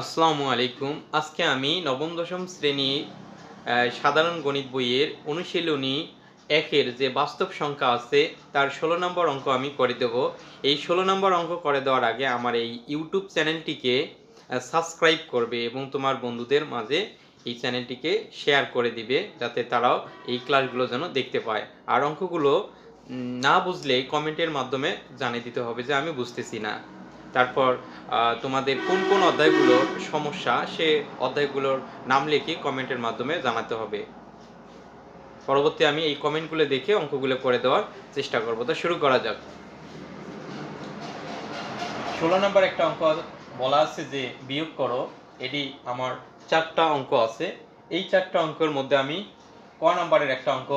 আসসালামু আলাইকুম। আজকে আমি নবম, দশম শ্রেণির সাধারণ গণিত বইয়ের অনুশীলনী একের যে বাস্তব সংখ্যা আছে, তার ষোলো নম্বর অঙ্ক আমি করে দেব। এই ষোলো নম্বর অঙ্ক করে দেওয়ার আগে আমার এই ইউটিউব চ্যানেলটিকে সাবস্ক্রাইব করবে এবং তোমার বন্ধুদের মাঝে এই চ্যানেলটিকে শেয়ার করে দিবে, যাতে তারাও এই ক্লাসগুলো যেন দেখতে পায়। আর অঙ্কগুলো না বুঝলে কমেন্টের মাধ্যমে জানিয়ে দিতে হবে যে আমি বুঝতেছি না। তারপর তোমাদের কোন কোন অধ্যায়গুলোর সমস্যা, সে অধ্যায়গুলোর নাম লিখে কমেন্টের মাধ্যমে জানাতে হবে। পরবর্তী আমি এই কমেন্টগুলো দেখে অঙ্কগুলো করে দেওয়ার চেষ্টা করব। তো শুরু করা যাক। ষোলো নম্বর একটা অঙ্ক বলা আছে যে বিয়োগ করো। এটি আমার চারটা অঙ্ক আছে। এই চারটা অঙ্কের মধ্যে আমি ক নম্বরের একটা অঙ্ক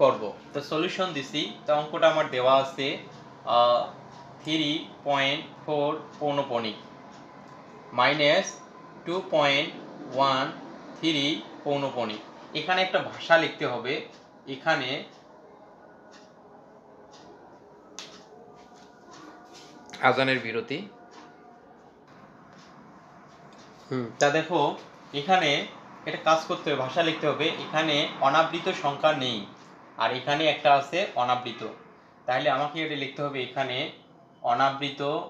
করব। তো সলিউশন দিছি। তো অঙ্কটা আমার দেওয়া আছে। Three point four পৌনপণিক minus two point one three পৌনপণিক এখানে একটা ভাষা লিখতে হবে। এখানে আজানের বিরতি। হুম। তা দেখো এখানে এটা কাজ করতে হবে ভাষা লিখতে হবে। এখানে অনাবৃত সংখ্যা নেই। আর এখানে একটা আছে অনাবৃত। তাহলে আমাকে এটা লিখতে হবে এখানে অনাবৃত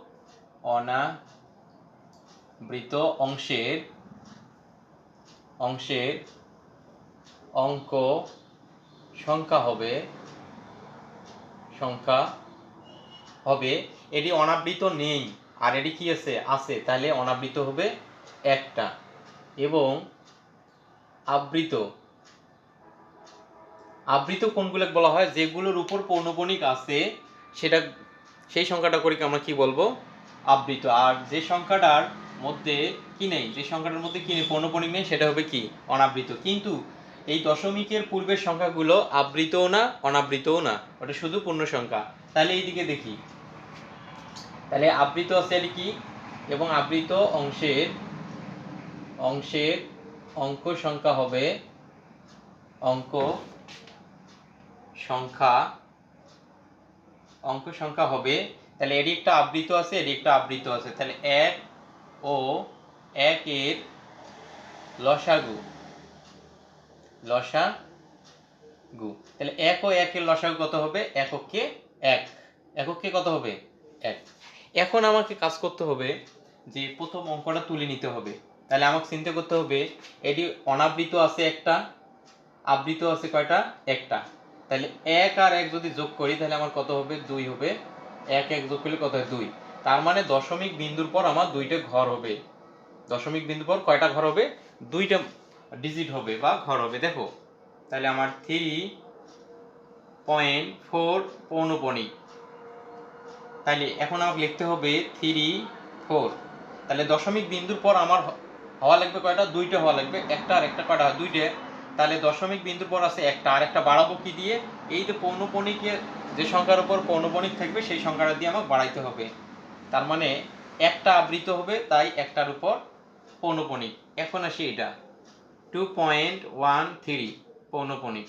অনাবৃত অংশের অংশের অঙ্ক সংখ্যা হবে সংখ্যা হবে। এটি অনাবৃত নেই। আর এটি কি আছে? আছে। তাহলে অনাবৃত হবে একটা। এবং আবৃত। আবৃত কোনগুলো বলা হয়? যেগুলোর উপর পৌনপণিক আছে, সেটা সেই সংখ্যাটা করি আমরা কি বলব? আবৃত। আর যে সংখ্যাটার মধ্যে কি নেই? যে সংখ্যাটার মধ্যে কি নেই? পৌনপণিক নেই, সেটা হবে কি? অনাবৃত। কিন্তু এই দশমিকের পূর্বের সংখ্যাগুলো আবৃতও না, অনাবৃতও না। ওটা শুধু পূর্ণ সংখ্যা। তাহলে এইদিকে দেখি। তাহলে আবৃত আছে এটি কি? এবং আবৃত অংশের অংশের অঙ্ক সংখ্যা হবে, অঙ্ক সংখ্যা অঙ্ক সংখ্যা হবে, তাহলে এটি একটা আবৃত আছে এটি একটা আবৃত আছে। তাহলে এক ও এক এর লসাগু লসাগু। তাহলে এক ও একের লসাগু কত হবে? এককে এক। এককে কত হবে? এক। এখন আমাকে কাজ করতে হবে যে প্রথম অঙ্কটা তুলে নিতে হবে। তাহলে আমাকে চিন্তা করতে হবে, এটি অনাবৃত আছে একটা, আবৃত আছে কয়টা? একটা। তাহলে এক আর এক যদি যোগ করি, তাহলে আমার কত হবে? দুই হবে। এক এক যোগ করলে কত হয়? দুই। তার মানে দশমিক বিন্দুর পর আমার দুইটা ঘর হবে। দশমিক বিন্দুর পর কয়টা ঘর হবে? দুইটা ডিজিট হবে বা ঘর হবে। দেখো, তাহলে আমার থ্রি পয়েন্ট ফোর পৌনপণিক তাহলে এখন আমাকে লিখতে হবে থ্রি ফোর তাহলে দশমিক বিন্দুর পর আমার হওয়া লাগবে কয়টা? দুইটা হওয়া লাগবে। একটা আর একটা কয়টা দুইটা। তাহলে দশমিক বিন্দুর পর আছে একটা, আর একটা বাড়াবো কি দিয়ে? এই যে পৌনপণিকে যে সংখ্যার উপর পৌনপণিক থাকবে, সেই সংখ্যাটা দিয়ে আমাকে বাড়াইতে হবে। তার মানে একটা আবৃত হবে, তাই একটার উপর পৌনপণিক। এখন আসি এটা। টু পয়েন্ট ওয়ান থ্রি পৌনপণিক।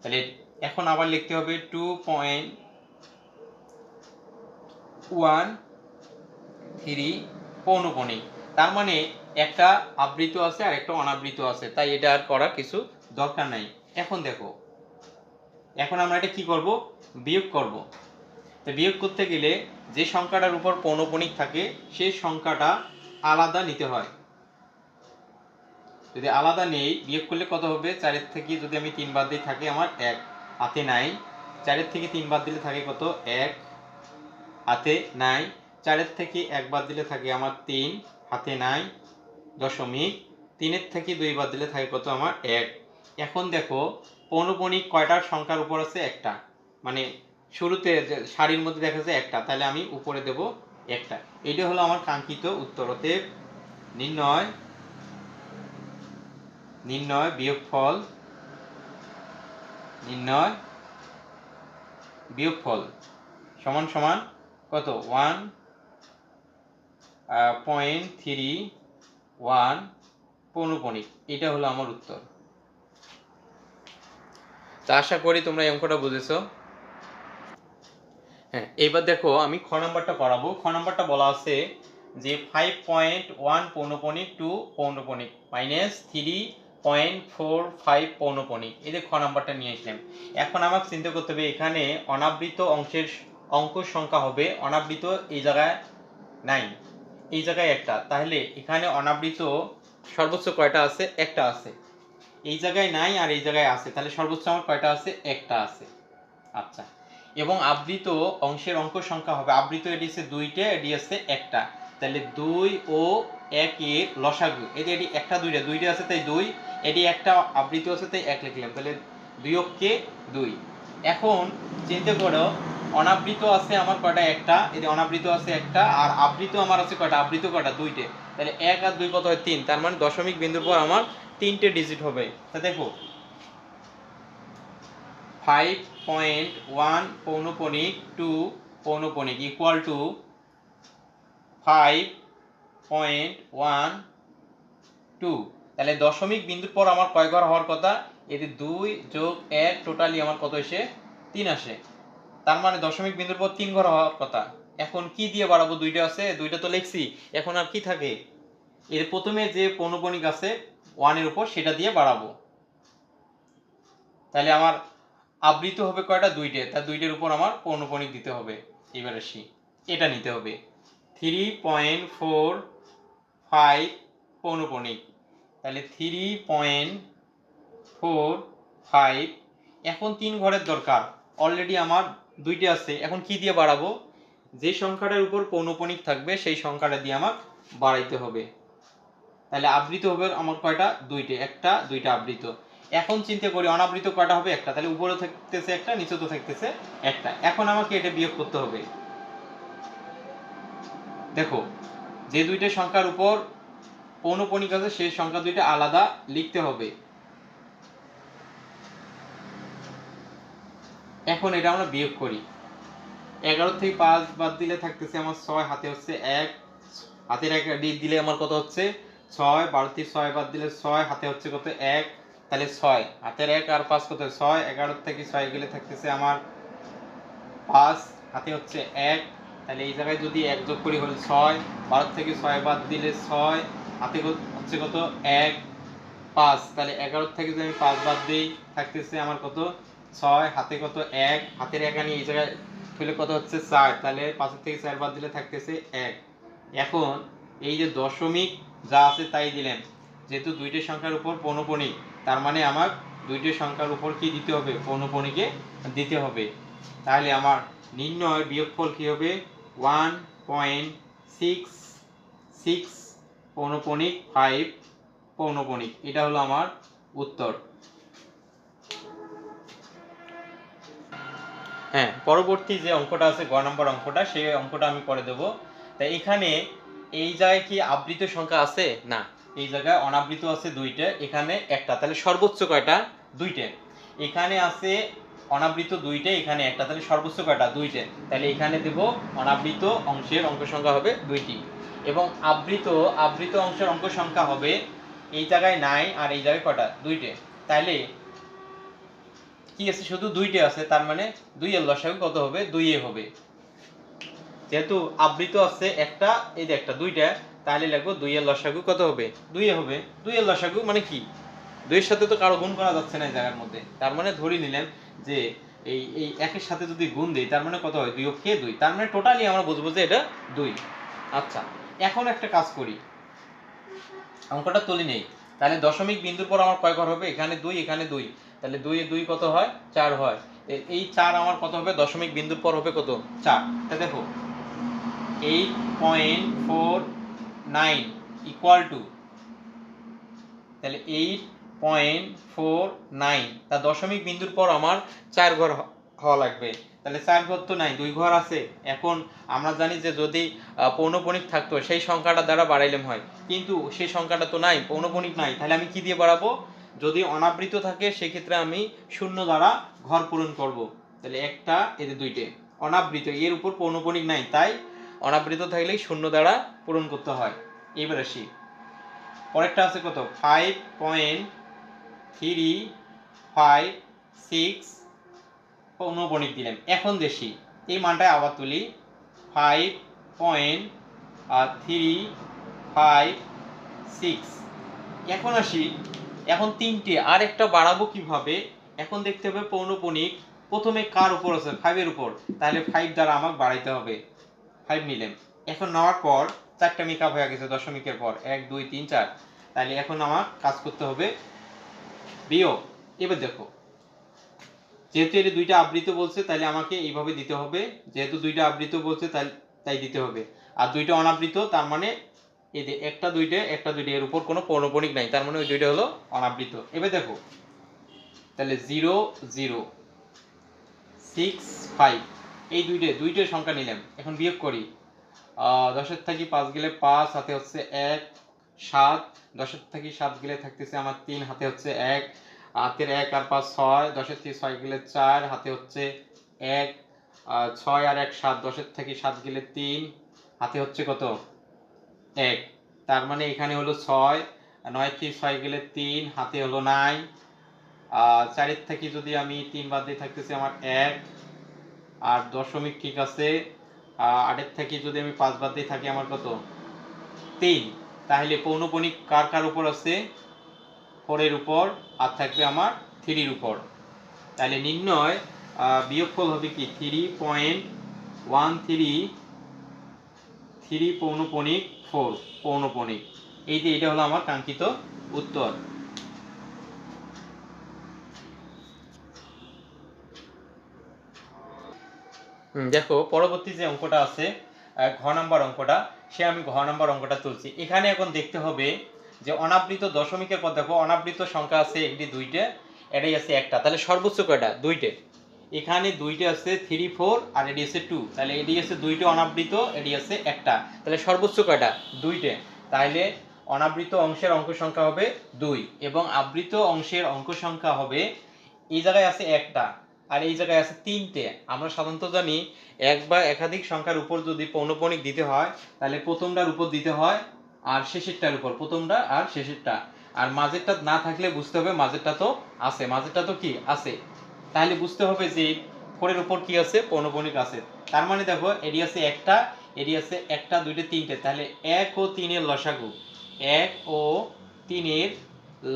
তাহলে এখন আবার লিখতে হবে টু পয়েন্ট ওয়ান থ্রি পৌনপণিক। তার মানে একটা আবৃত আছে আর একটা অনাবৃত আছে, তাই এটা আর করার কিছু দরকার নাই। এখন দেখো, এখন আমরা এটা কি করব? বিয়োগ করব। তো বিয়োগ করতে গেলে যে সংখ্যাটার উপর পৌনপণিক থাকে, সেই সংখ্যাটা আলাদা নিতে হয়। যদি আলাদা নেই, বিয়োগ করলে কত হবে? চারের থেকে যদি আমি তিন বাদ দিই, থাকে আমার এক। হাতে নাই। চারের থেকে তিন বাদ দিলে থাকে কত? এক। হাতে নাই। চারের থেকে এক বাদ দিলে থাকে আমার তিন। হাতে নাই, দশমিক, তিনের থেকে দুই বাদ দিলে থাকে কত আমার এক। এখন দেখো পৌনপণিক কয়টার সংখ্যার উপর আছে একটা? মানে শুরুতে সারির মধ্যে দেখা যাচ্ছে একটা, তাহলে আমি উপরে দেব একটা। এটা হলো আমার কাঙ্ক্ষিত উত্তর, অতএব নির্ণয় নির্ণয়, বিয়োগফল নির্ণয়, বিয়োগফল, সমান সমান কত? ওয়ান পয়েন্ট থ্রি ওয়ান পৌনপণিক এটা হলো আমার উত্তর। তা আশা করি তোমরা এই অঙ্কটা বুঝেছ। হ্যাঁ এবার দেখো আমি খ নাম্বারটা করাবো খ নাম্বারটা বলা আছে যে ফাইভ পয়েন্ট ওয়ান পৌনপণিক two পৌনপণিক minus three point four five পৌনপণিক এই যে খ নাম্বারটা নিয়ে আসলাম। এখন আমাকে চিন্তা করতে হবে, এখানে অনাবৃত অংশের অঙ্ক সংখ্যা হবে। অনাবৃত এই জায়গায় নাই। এই জায়গায় একটা। তাহলে এখানে অনাবৃত সর্বোচ্চ কয়টা আছে? একটা আছে। এই জায়গায় নাই আর এই জায়গায় আছে। তাহলে সর্বোচ্চ আমার কয়টা আছে? একটা আছে। আচ্ছা। এবং আবৃত অংশের অঙ্ক সংখ্যা হবে। আবৃত এটি হচ্ছে দুইটা, এটি আছে একটা। তাহলে দুই ও এক একের লসাগু। এটি এটি একটা, দুইটা। দুইটা আছে, তাই দুই। এটি একটা, আবৃত আছে, তাই এক লিখলাম। তাহলে দুই অক্ষে দুই। এখন চিন্তা করো অনাবৃত আছে আমার কয়টা? একটা। এটি অনাবৃত আছে একটা, আর আবৃত আমার আছে কয়টা? আবৃত কয়টা? দুইটে। তাহলে এক আর দুই কত হয়? তিন। তার মানে দশমিক বিন্দুর পর আমার তিনটে ডিজিট হবে। তা দেখো। ফাইভ পয়েন্ট ওয়ান পৌনপণিক two পৌনপণিক equal to five point one two তাহলে দশমিক বিন্দুর পর আমার কয় ঘর হওয়ার কথা? এটি দুই যোগ এক টোটালি আমার কত এসে তিন আসে। তার মানে দশমিক বিন্দুর পর তিন ঘর হওয়ার কথা। এখন কি দিয়ে বাড়াবো? দুইটা আছে, দুইটা তো লিখছি। এখন আর কি থাকে? এর প্রথমে যে পৌনপণিক আছে ওয়ানের উপর সেটা দিয়ে বাড়াবো। তাহলে আমার আবৃত হবে কয়টা? দুইটে। তার দুইটের উপর আমার পৌনপণিক দিতে হবে, এবার আসি এটা নিতে হবে। থ্রি পয়েন্ট ফোর ফাইভ পৌনপণিক তাহলে থ্রি পয়েন্ট ফোর ফাইভ এখন তিন ঘরের দরকার। অলরেডি আমার দুইটা আছে। এখন কি দিয়ে বাড়াবো? যে সংখ্যাটার উপর পৌনপণিক থাকবে, সেই সংখ্যাটা দিয়ে আমার বাড়াইতে হবে। তাহলে আবৃত হবে আমার কয়টা? দুইটা। একটা, দুইটা আবৃত। এখন চিন্তা করি, অনাবৃত কয়টা হবে? একটা। তাহলে উপরে থাকতেছে একটা নিচে তো থাকতেছে একটা। এখন আমাকে এটা বিয়োগ করতে হবে। দেখো, যে দুইটা সংখ্যার উপর পৌনপণিক আছে, সেই সংখ্যা দুইটা আলাদা লিখতে হবে। এখন এটা আমরা বিয়োগ করি। এগারো থেকে পাঁচ বাদ দিলে থাকতেছে আমার ছয়, হাতে হচ্ছে এক, হাতের এক দিলে আমার কত হচ্ছে? ছয়, বারো থেকে ছয় বাদ দিলে ছয়, হাতে হচ্ছে কত? এক, তাহলে ছয়। হাতের এক আর পাঁচ কত? ছয়, এগারো থেকে ছয় গেলে থাকতেছে আমার পাঁচ, হাতে হচ্ছে এক। তাহলে এই জায়গায় যদি এক যোগ করি হলে ছয়, বারো থেকে ছয় বাদ দিলে ছয়, হাতে হচ্ছে কত? এক, পাঁচ। তাহলে এগারো থেকে যদি আমি পাঁচ বাদ দিই, থাকতেছে আমার কত? ছয়, হাতে কত এক, হাতের এক আনি এই জায়গায় ফেলে কত হচ্ছে চার, তাহলে পাঁচের থেকে চার বাদ দিলে থাকতেছে এক। এখন এই যে দশমিক যা আছে তাই দিলেন, যেহেতু দুইটি সংখ্যার উপর পৌনপণিক, তার মানে আমার দুইটি সংখ্যার উপর কি দিতে হবে? পৌনপণিকে দিতে হবে। তাহলে আমার নির্ণয় বিয়োগফল কি হবে? ওয়ান পয়েন্ট সিক্স সিক্স পৌনপণিক, ফাইভ পৌনপণিক। এটা হলো আমার উত্তর। হ্যাঁ পরবর্তী যে অঙ্কটা আছে, গ নম্বর অঙ্কটা সেই অঙ্কটা আমি করে দেব। তাই এখানে এই জায়গায় কি আবৃত সংখ্যা আছে? না, এই জায়গায় অনাবৃত আছে দুইটা, এখানে একটা, তাহলে সর্বোচ্চ কয়টা? দুইটা। এখানে আছে অনাবৃত দুইটা, এখানে একটা, তাহলে সর্বোচ্চ কয়টা? দুইটা। তাহলে এখানে দেব অনাবৃত অংশের অঙ্ক সংখ্যা হবে দুইটি। এবং আবৃত আবৃত অংশের অঙ্ক সংখ্যা হবে এই জায়গায় নাই আর এই জায়গায় কয়টা? দুইটে। তাহলে কি আছে? শুধু দুইটে আছে, তার মানে দুই এর লসাগু কত হবে? দুই এ হবে। যেহেতু আবৃত আছে একটা, এই যে একটা, দুইটা, তাহলে লিখব দুই এর লসাগু কত হবে? দুই এ হবে। দুই এর লসাগু মানে কি? দুইয়ের সাথে তো কারও গুণ করা যাচ্ছে না এই জায়গার মধ্যে। তার মানে ধরে নিলাম যে এই এই একের সাথে যদি গুণ দিই, তার মানে কত হয়? দুই কে দুই। তার মানে টোটালি আমরা বুঝব যে এটা দুই। আচ্ছা এখন একটা কাজ করি। অঙ্কটা তুলি নেই। তাহলে দশমিক বিন্দুর পর আমার কয় ঘর হবে? এখানে দুই এখানে দুই। তাহলে দুই দুই কত হয়? চার হয়। এই চার আমার কত হবে? দশমিক বিন্দুর পর হবে কত? চার। তা দেখো eight point four nine equal to তাহলে এইট পয়েন্ট ফোর নাইন তা দশমিক বিন্দুর পর আমার চার ঘর হওয়া লাগবে। তাহলে চার ঘর তো নাই, দুই ঘর আছে। এখন আমরা জানি যে যদি পৌনপণিক থাকতো, সেই সংখ্যাটা দ্বারা বাড়াইলাম হয়। কিন্তু সেই সংখ্যাটা তো নাই পৌনপণিক নাই। তাহলে আমি কি দিয়ে বাড়াবো? যদি অনাবৃত থাকে, সেক্ষেত্রে আমি শূন্য দ্বারা ঘর পূরণ করব। তাহলে একটা এতে দুইটে। অনাবৃত, এর উপর পৌনপণিক নাই, তাই অনাবৃত থাকলেই শূন্য দ্বারা পূরণ করতে হয়। এবার আসি। পরেরটা আছে কত? Five point three five six পৌনপণিক দিলাম। এখন দেশি এই মানটায় আবার তুলি। Five point three five six এখন আসি এখন তিনটে আর একটা বাড়াবো কীভাবে? এখন দেখতে হবে পৌনপণিক প্রথমে কার উপর আছে? ফাইভের উপর। তাহলে ফাইভ দ্বারা আমাকে বাড়াইতে হবে। ফাইভ নিলেন। এখন নেওয়ার পর চারটা মেকআপ হয়ে গেছে, দশমিকের পর। এক, দুই, তিন, চার। তাহলে এখন আমার কাজ করতে হবে বিয়োগ। এবার দেখো। যেহেতু এর দুইটা আবৃত বলছে, তাহলে আমাকে এইভাবে দিতে হবে। যেহেতু দুইটা আবৃত বলছে তাই তাই দিতে হবে। আর দুইটা অনাবৃত, তার মানে এই যে একটা দুইটা একটা দুইটা, এর উপর কোনো পৌনপণিক নাই। তার মানে ওই দুইটা হলো অনাবৃত। এবার দেখো, তাহলে জিরো জিরো, সিক্স, ফাইভ, এই দুইটে দুইটার সংখ্যা নিলাম। এখন বিয়োগ করি। দশের থাকি পাঁচ গেলে পাঁচ, হাতে হচ্ছে এক, সাত। দশের থাকি সাত গেলে থাকতেছে আমার তিন, হাতে হচ্ছে এক। হাতের এক আর পাঁচ, ছয়। দশের থেকে ছয় গেলে চার, হাতে হচ্ছে এক। ছয় আর এক, সাত। দশের থেকে সাত গেলে তিন। হাতে হচ্ছে কত? এক। তার মানে এখানে হলো ছয় নয় থেকে ছয় গেলে তিন, হাতে হলো নাই চারের থেকে যদি আমি তিন বাদ দিয়ে থাকতেছি আমার এক। আর দশমিক ঠিক আছে। আটের থেকে যদি আমি পাঁচ বাদ দিয়ে থাকি আমার কত? তিন। তাহলে পৌনপণিক কার কার উপর আছে? ফোরের উপর। আর থাকবে আমার থ্রির উপর। তাহলে নির্ণয় বিয়োগফল হবে কি? Three point one three three পৌনপণিক four পৌনপণিক এই যে এটা হলো আমার কাঙ্ক্ষিত উত্তর। দেখো, পরবর্তী যে অঙ্কটা আছে ঘ নাম্বার অঙ্কটা, সে আমি ঘ নাম্বার অঙ্কটা তুলছি। এখানে এখন দেখতে হবে যে অনাবৃত দশমিকের পর দেখো, অনাবৃত সংখ্যা আছে একটি, দুইটে, এটাই আছে একটা। তাহলে সর্বোচ্চ কয়টা? দুইটে। এখানে দুইটে আছে থ্রি ফোর আর এটি আছে টু তাহলে এটি আছে দুইটে অনাবৃত এটি আছে একটা। তাহলে সর্বোচ্চ কয়টা? দুইটে। তাহলে অনাবৃত অংশের অঙ্ক সংখ্যা হবে দুই এবং আবৃত অংশের অঙ্ক সংখ্যা হবে এই জায়গায় আছে একটা আর এই জায়গায় আছে তিনটে। আমরা সাধারণত জানি এক বা একাধিক সংখ্যার উপর যদি পৌনপণিক দিতে হয়, তাহলে প্রথমটার উপর দিতে হয় আর শেষেরটার উপর, প্রথমটা আর শেষেরটা। আর মাঝেরটা না থাকলে বুঝতে হবে মাঝেরটা তো আছে। মাঝেরটা তো কি? আছে। তাহলে বুঝতে হবে যে ফোরের উপর কি আছে? পৌনপণিক আছে। তার মানে দেখো এটি আছে একটা এটি আছে একটা, দুইটা, তিনটে। তাহলে এক ও তিনের লসাগু। এক ও তিনের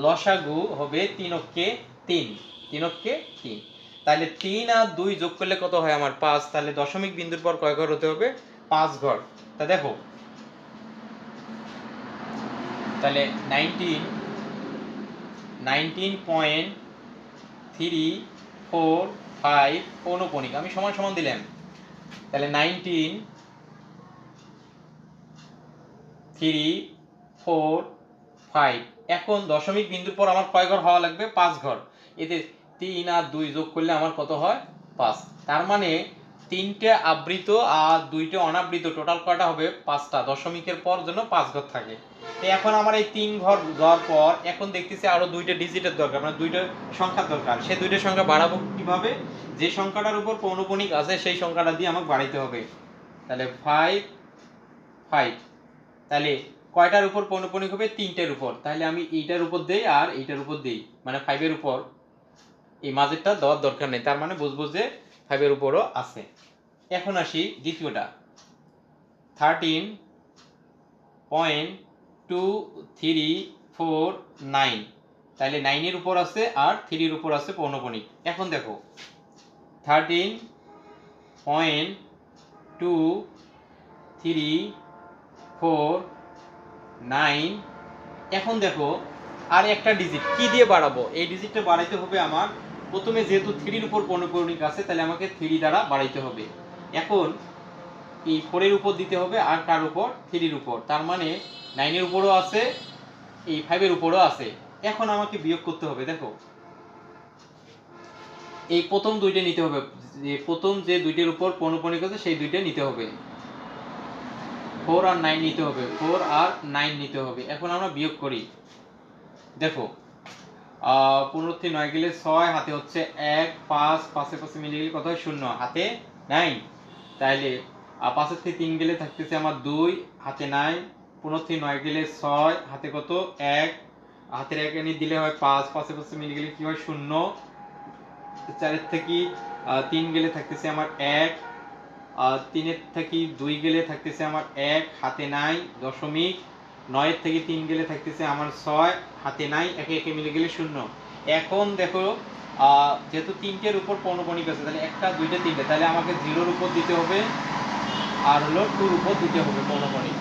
লসাগু হবে তিনককে তিন। তিনককে তিন। তাহলে তিন আর দুই যোগ করলে কত হয় আমার পাঁচ? তাহলে দশমিক বিন্দুর পর কয় ঘর হতে হবে? পাঁচ ঘর। তা দেখো। তাহলে nineteen nineteen point three four, five অনুপনিক আমি সমান সমান দিলাম। তাহলে নাইনটিন, থ্রি, ফোর, ফাইভ। এখন দশমিক বিন্দুর পর আমার কয় ঘর হওয়া লাগবে? পাঁচ ঘর। এতে তিন আর দুই যোগ করলে আমার কত হয়? পাঁচ। তার মানে তিনটে আবৃত আর দুইটা অনাবৃত। টোটাল কয়টা হবে? পাঁচটা। দশমিকের পর জন্য পাঁচ ঘর থাকে। তো এখন আমার এই তিন ঘর দেওয়ার পর এখন দেখতেছি আরও দুইটা ডিজিটের দরকার মানে দুইটা সংখ্যার দরকার। সে দুইটা সংখ্যা বাড়াবো কীভাবে? যে সংখ্যাটার উপর পৌনপণিক আছে, সেই সংখ্যাটা দিয়ে আমাকে বাড়াইতে হবে। তাহলে ফাইভ ফাইভ তাহলে কয়টার উপর পৌনপণিক হবে? তিনটের উপর। তাহলে আমি এইটার উপর দেই আর এইটার উপর দেই মানে ফাইভের উপর। এই মাঝেরটা দেওয়ার দরকার নেই। তার মানে বুঝব যে ফাইভের উপরও আছে। এখন আসি দ্বিতীয়টা। Thirteen point two three four nine তাহলে নাইনের উপর আছে আর থ্রির উপর আছে পৌনপণিক। এখন দেখো thirteen point two three four nine এখন দেখো আর একটা ডিজিট কি দিয়ে বাড়াবো? এই ডিজিটটা বাড়াইতে হবে আমার প্রথমে যেহেতু থ্রির উপর পৌনপৌনিক আছে, তাহলে আমাকে থ্রি দ্বারা বাড়াইতে হবে। এখন এই ফোরের উপর দিতে হবে আর কার উপর? থ্রির উপর। তার মানে নাইনের উপরও আছে, এই ফাইভের উপরও আছে। এখন আমাকে বিয়োগ করতে হবে, দেখো। এই প্রথম দুইটা নিতে হবে, যে প্রথম যে দুইটার উপর পৌনপৌনিক আছে, সেই দুইটা নিতে হবে। ফোর আর নাইন নিতে হবে, ফোর আর নাইন নিতে হবে। এখন আমরা বিয়োগ করি। দেখো আহ, পনেরো থেকে নয় গেলে ছয়, হাতে হচ্ছে এক, পাঁচ পাশে পাশে মিলে গেলে কত হয়? শূন্য। হাতে নাইন তাইলে পাঁচের থেকে তিন গেলে থাকতেছে আমার দুই, হাতে নাই। পনেরো থেকে নয় গেলে ছয়, হাতে কত? এক। হাতের এক এনে দিলে হয় পাঁচ পাশে পাশে মিলে গেলে কি হয়? শূন্য। চারের থেকে তিন গেলে থাকতেছে আমার এক। তিনের থেকে দুই গেলে থাকতেছে আমার এক, হাতে নাই, দশমিক নয়ের থেকে তিন গেলে থাকতেছে আমার ছয়, হাতে নাই, একে একে মিলে গেলে শূন্য। এখন দেখো যেহেতু তিনটের উপর পৌনপণিক আছে, তাহলে একটা, দুইটা, তিনটে, তাহলে আমাকে জিরোর উপর দিতে হবে, আর হলো টুর উপর দিতে হবে পৌনপণিক।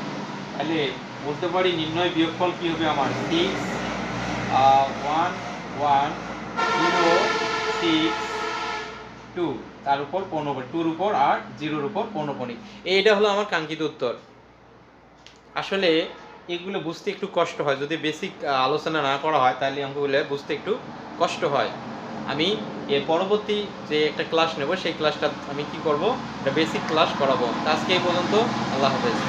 তাহলে বলতে পারি নির্ণয় বিয়োগফল কি হবে আমার? Six one one zero six two তার উপর পৌনপণিক, টুর উপর আর জিরোর উপর পৌনপণিক। এইটা হলো আমার কাঙ্ক্ষিত উত্তর। আসলে এগুলো বুঝতে একটু কষ্ট হয়। যদি বেসিক আলোচনা না করা হয়, তাহলে অঙ্কগুলো বুঝতে একটু কষ্ট হয়। আমি এর পরবর্তী যে একটা ক্লাস নেব, সেই ক্লাসটা আমি কি করব? একটা বেসিক ক্লাস করাবো। আজকে এই পর্যন্ত, আল্লাহ হাফেজ।